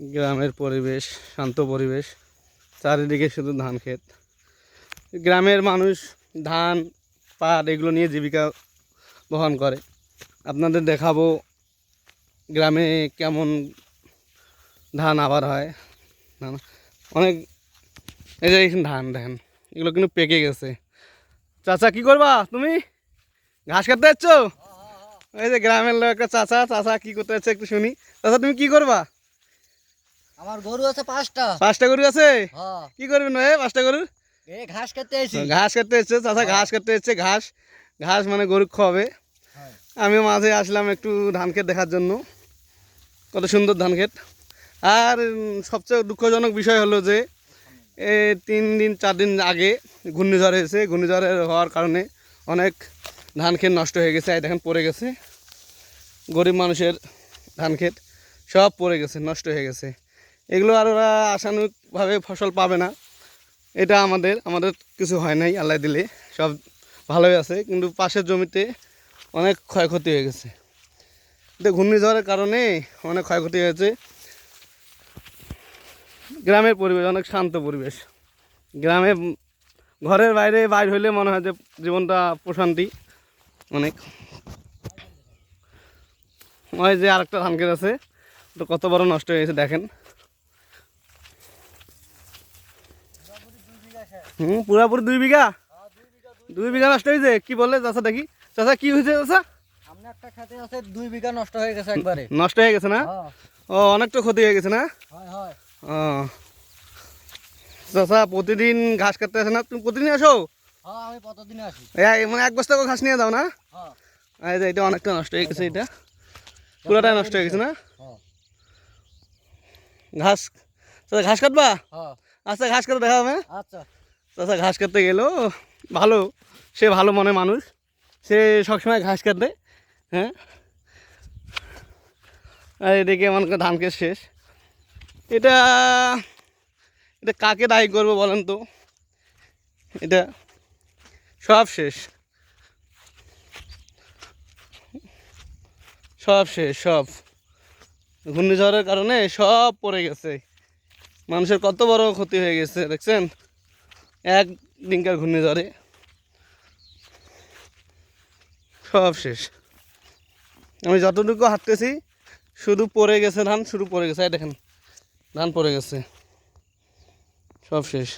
গ্রামের পরিবেশ, শান্ত পরিবেশ, চারিদিকে শুধু ধান ক্ষেত। গ্রামের মানুষ ধান, পাট এগুলো নিয়ে জীবিকা বহন করে। আপনাদের দেখাবো গ্রামে কেমন ধান আবার হয়। ধান অনেক, এই যে ধান, দেখেন। এগুলো কিন্তু পেকে গেছে। চাচা, কি করবা তুমি? ঘাস কাটতে যাচ্ছ? এই যে গ্রামের লোক, একটা চাচা চাচা কি করতে যাচ্ছে একটু শুনি। চাচা, তুমি কি করবা? আমার গরু আছে পাঁচটা। পাঁচটা গরু আছে? হ্যাঁ। কি করবেন ভাই পাঁচটা গরু এই ঘাস খেতে ঘাস কাটতে এসছে চাচা ঘাস কাটতে এসছে ঘাস। ঘাস মানে গরু খাওয়াবে হ্যাঁ। আমিও মাঝে আসলাম একটু ধান ক্ষেত দেখার জন্য। কত সুন্দর ধান ক্ষেত। আর সবচেয়ে দুঃখজনক বিষয় হলো যে তিন দিন চার দিন আগে ঘূর্ণিঝড় হয়েছে। ঘূর্ণিঝড় হওয়ার কারণে অনেক ধান ক্ষেত নষ্ট হয়ে গেছে। এই দেখেন পড়ে গেছে। গরিব মানুষের ধান ক্ষেত সব পড়ে গেছে নষ্ট হয়ে গেছে। এগুলো আর ওরা আশানুরূপভাবে ফসল পাবে না। এটা আমাদের আমাদের কিছু হয় নাই, আল্লাহ দিলে। সব ভালোই আছে, কিন্তু পাশের জমিতে অনেক ক্ষয়ক্ষতি হয়ে গেছে। কিন্তু ঘূর্ণিঝড়ের কারণে অনেক ক্ষয়ক্ষতি হয়েছে। গ্রামের পরিবেশ, অনেক শান্ত পরিবেশ। গ্রামে ঘরের বাইরে বাইর হইলে মনে হয় যে জীবনটা প্রশান্তি অনেক। ওই যে আরেকটা ধান আছে তো কত বড় নষ্ট হয়ে গেছে দেখেন। হুম পুরাপুরি দুই বিঘা? দুই বিঘা নষ্ট হয়েছে? কি বললে চাষা দেখি। চাষা কি হয়েছে চাষা একটা খেতে আছে দুই বিঘা নষ্ট হয়ে গেছে একবারে। নষ্ট হয়ে গেছে না? হ্যাঁ। ও অনেকটা ক্ষতি হয়ে গেছে না? চাষা প্রতিদিন ঘাস কাটতে আসে না? তুমি প্রতিদিন আসো? হ্যাঁ মানে এক বস্তা করে ঘাস নিয়ে যাও না? হ্যাঁ। এটা অনেকটা নষ্ট হয়ে গেছে এটা। পুরোটাই নষ্ট হয়ে গেছে না? ঘাস ঘাস কাটবা? আচ্ছা ঘাস কাটতে দেখা হবে আচ্ছা। চাষা ঘাস কাটতে গেল। ভালো, সে ভালো মনে মানুষ। সে সবসময় ঘাস কাটে হ্যাঁ? আর এদিকে করে ধান ক্ষেত শেষ। এটা এটা কাকে দায়ী করব বলেন তো? এটা সব শেষ। সব শেষ, সব। ঘূর্ণিঝড়ের কারণে সব পড়ে গেছে। মানুষের কত বড় ক্ষতি হয়ে গেছে, দেখছেন? এক দিনকার ঘূর্ণিঝড়ে। সব শেষ। আমি যতটুকু হাঁটতেছি, শুধু পড়ে গেছে ধান, শুধু পড়ে গেছে। দেখেন, ধান পড়ে গেছে। সব শেষ।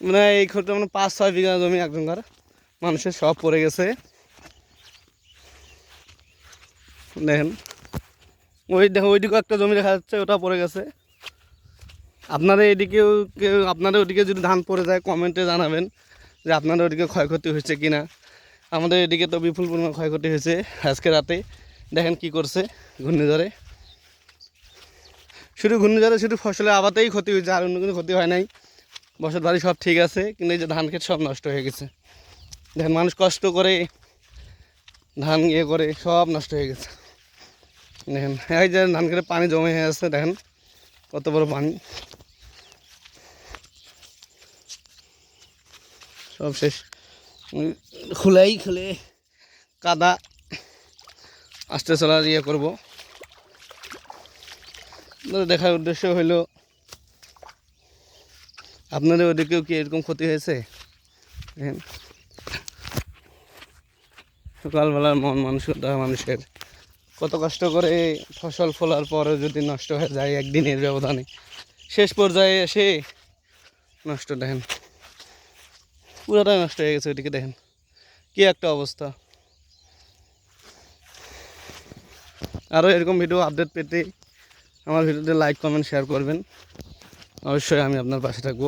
মানে এই ক্ষেত্রে মানে পাঁচ, ছয় বিঘা জমি একজনকার মানুষের সব পড়ে গেছে। দেখেন, ওই দেখো ওইদিকেও একটা জমি দেখা যাচ্ছে, ওটা পড়ে গেছে। আপনাদের এদিকেও কেউ ওদিকে যদি ধান পড়ে যায়, কমেন্টে জানাবেন যে আপনাদের ওদিকে ক্ষয়ক্ষতি হয়েছে কি না আমাদের এদিকে তো বিপুল পরিমাণ ক্ষয়ক্ষতি হয়েছে আজকে রাতে। দেখেন কি করছে ঘূর্ণিঝড়ে। শুধু ঘূর্ণিঝড়ে, শুধু ফসলের আবাতেই ক্ষতি হয়েছে, আর অন্য কোনো ক্ষতি হয় নাই। বসত বাড়ি সব ঠিক আছে, কিন্তু এই যে ধান ক্ষেত সব নষ্ট হয়ে গেছে। দেখেন মানুষ কষ্ট করে ধান ইয়ে করে সব নষ্ট হয়ে গেছে। দেখেন, এই যে ধান খেতে পানি জমে হয়ে আছে, দেখেন কত বড় পানি। সব শেষ। খুলেই খুলে কাদা আস্তে চলার ইয়ে করব। দেখার উদ্দেশ্য হইল, আপনাদের ওদিকেও কি এরকম ক্ষতি হয়েছে? সকালবেলার মন মানসিকতা মানুষের। কত কষ্ট করে ফসল ফলার পরে যদি নষ্ট হয়ে যায় একদিনের ব্যবধানে, শেষ পর্যায়ে এসে নষ্ট দেখেন। পুরোটাই নষ্ট হয়ে গেছে ওইদিকে দেখেন। কি একটা অবস্থা। আরও এরকম ভিডিও আপডেট পেতে আমার ভিডিওতে লাইক কমেন্ট শেয়ার করবেন। অবশ্যই আমি আপনার পাশে থাকব।